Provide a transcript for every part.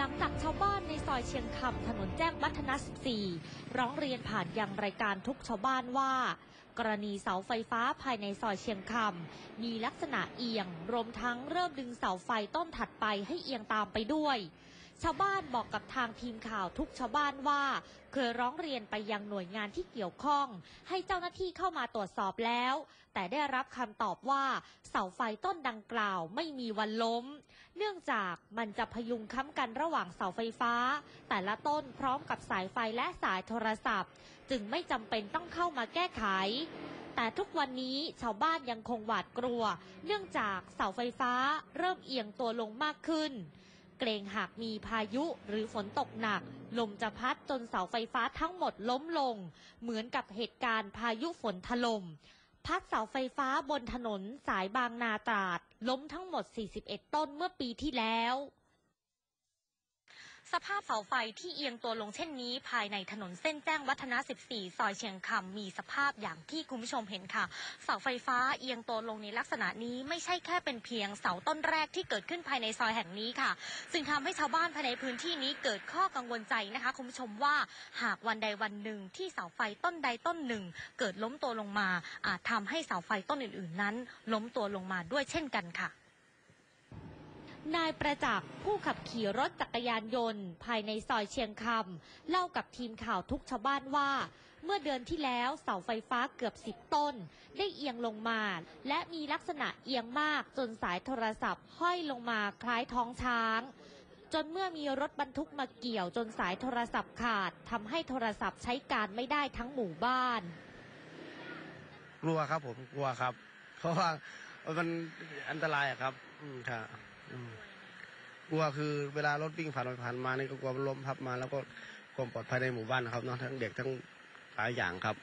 หลังจากชาวบ้านในซอยเชียงคำถนนแจ้งวัฒนะ 14 ร้องเรียนผ่านยังรายการทุกชาวบ้านว่า กรณีเสาไฟฟ้าภายในซอยเชียงคำมีลักษณะเอียง รวมทั้งเริ่มดึงเสาไฟต้นถัดไปให้เอียงตามไปด้วย ชาวบ้านบอกกับทางทีมข่าวทุกชาวบ้านว่า เคยร้องเรียนไปยังหน่วยงานที่เกี่ยวข้อง ให้เจ้าหน้าที่เข้ามาตรวจสอบแล้ว แต่ได้รับคำตอบว่า เสาไฟต้นดังกล่าวไม่มีวันล้ม เนื่องจากมันจะพยุงค้ำกันระหว่างเสาไฟฟ้า แต่ละต้นพร้อมกับสายไฟและสายโทรศัพท์ จึงไม่จำเป็นต้องเข้ามาแก้ไขแต่ทุกวันนี้ชาวบ้านยังคงหวาดกลัว เนื่องจากเสาไฟฟ้าเริ่มเอียงตัวลงมากขึ้น เกรงหากมีพายุหรือฝนตกหนัก ลมจะพัดจนเสาไฟฟ้าทั้งหมดล้มลง เหมือนกับเหตุการณ์พายุฝนถล่มพัดเสาไฟฟ้าบนถนนสายบางนาตราด ล้มทั้งหมด 41 ต้นเมื่อปีที่แล้ว สภาพเสาไฟที่เอียงตัวลงเช่นนี้ ภายในถนนเส้นแจ้งวัฒนะ 14 ซอยเชียงคำมีสภาพอย่างที่คุณผู้ชมเห็นค่ะ เสาไฟฟ้าเอียงตัวลงในลักษณะนี้ไม่ใช่แค่เป็นเพียงเสาต้นแรกที่เกิดขึ้นภายในซอยแห่งนี้ค่ะ ซึ่งทำให้ชาวบ้านภายในพื้นที่นี้เกิดข้อกังวลใจนะคะคุณผู้ชมว่าหากวันใดวันหนึ่งที่เสาไฟต้นใดต้นหนึ่ง เกิดล้มตัวลงมา อาจทำให้เสาไฟต้นอื่น ๆ นั้น ล้มตัวลงมาด้วยเช่นกันค่ะ นายประจักษ์ผู้ขับขี่รถจักรยานยนต์ ภายในซอยเชียงคำเล่ากับทีมข่าวทุกชาวบ้านว่า เมื่อเดือนที่แล้วเสาไฟฟ้าเกือบสิบต้น ได้เอียงลงมา และมีลักษณะเอียงมากจนสายโทรศัพท์ ห้อยลงมาคล้ายท้องช้างจนเมื่อมีรถบรรทุกมาเกี่ยวจนสายโทรศัพท์ขาดทำให้โทรศัพท์ใช้การไม่ได้ทั้งหมู่บ้าน กลัวครับผมกลัวครับ เพราะว่ามันอันตรายครับ อืมค่ะอืม กลัวคือเวลารถวิ่งผ่านไปผ่านมานี่ก็กลัวมันล้มพับมา แล้วก็ความปลอดภัยในหมู่บ้านนะครับเนาะทั้งเด็กทั้งหลายอย่างครับ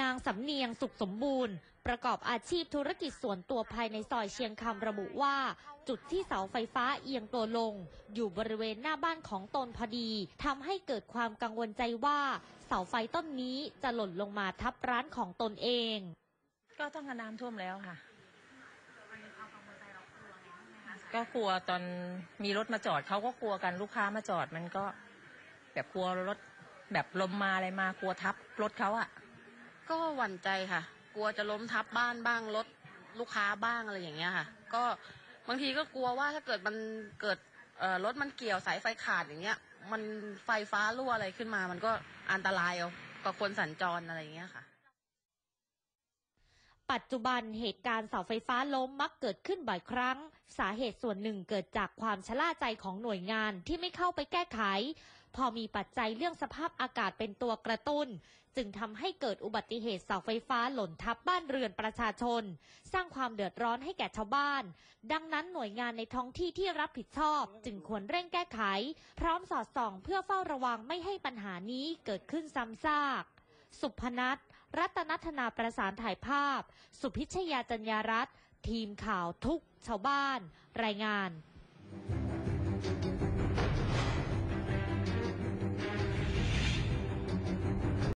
นางสำเนียงสุขสมบูรณ์ ประกอบอาชีพธุรกิจส่วนตัวภายในซอยเชียงคำระบุว่า จุดที่เสาไฟฟ้าเอียงตัวลง อยู่บริเวณหน้าบ้านของตนพอดีทำให้เกิดความกังวลใจว่า เสาไฟต้นนี้จะหล่นลงมาทับร้านของตนเอง ก็ต้องกับน้ำท่วมแล้วค่ะ ก็กลัวตอนมีรถมาจอดเขาก็กลัวกันลูกค้ามาจอดมันก็ แบบกลัวรถแบบลมมาอะไรมากลัวทับรถเขาอะก็หวั่นใจค่ะ กลัวจะล้มทับบ้านบ้างรถลูกค้าบ้างอะไรอย่างเงี้ยค่ะ ก็บางทีก็กลัวว่าถ้าเกิดมันเกิดรถมันเกี่ยวสายไฟขาดอย่างเงี้ย มันไฟฟ้ารั่วอะไรขึ้นมา มันก็อันตรายเอากับคนสัญจรอะไรอย่างเงี้ยค่ะ ปัจจุบันเหตุการณ์เสาไฟฟ้าล้มมักเกิดขึ้นบ่อยครั้ง สาเหตุส่วนหนึ่งเกิดจากความชะล่าใจของหน่วยงานที่ไม่เข้าไปแก้ไข พอมีปัจจัยเรื่องสภาพอากาศเป็นตัวกระตุ้น จึงทำให้เกิดอุบัติเหตุเสาไฟฟ้าหล่นทับบ้านเรือนประชาชน สร้างความเดือดร้อนให้แก่ชาวบ้าน ดังนั้นหน่วยงานในท้องที่ที่รับผิดชอบ จึงควรเร่งแก้ไข พร้อมสอดส่อง เพื่อเฝ้าระวังไม่ให้ปัญหานี้เกิดขึ้นซ้ำซาก สุพนัท รัตนัทนาประสานถ่ายภาพ สุพิชยาจัญญารัตน์ทีมข่าวทุกชาวบ้าน รายงาน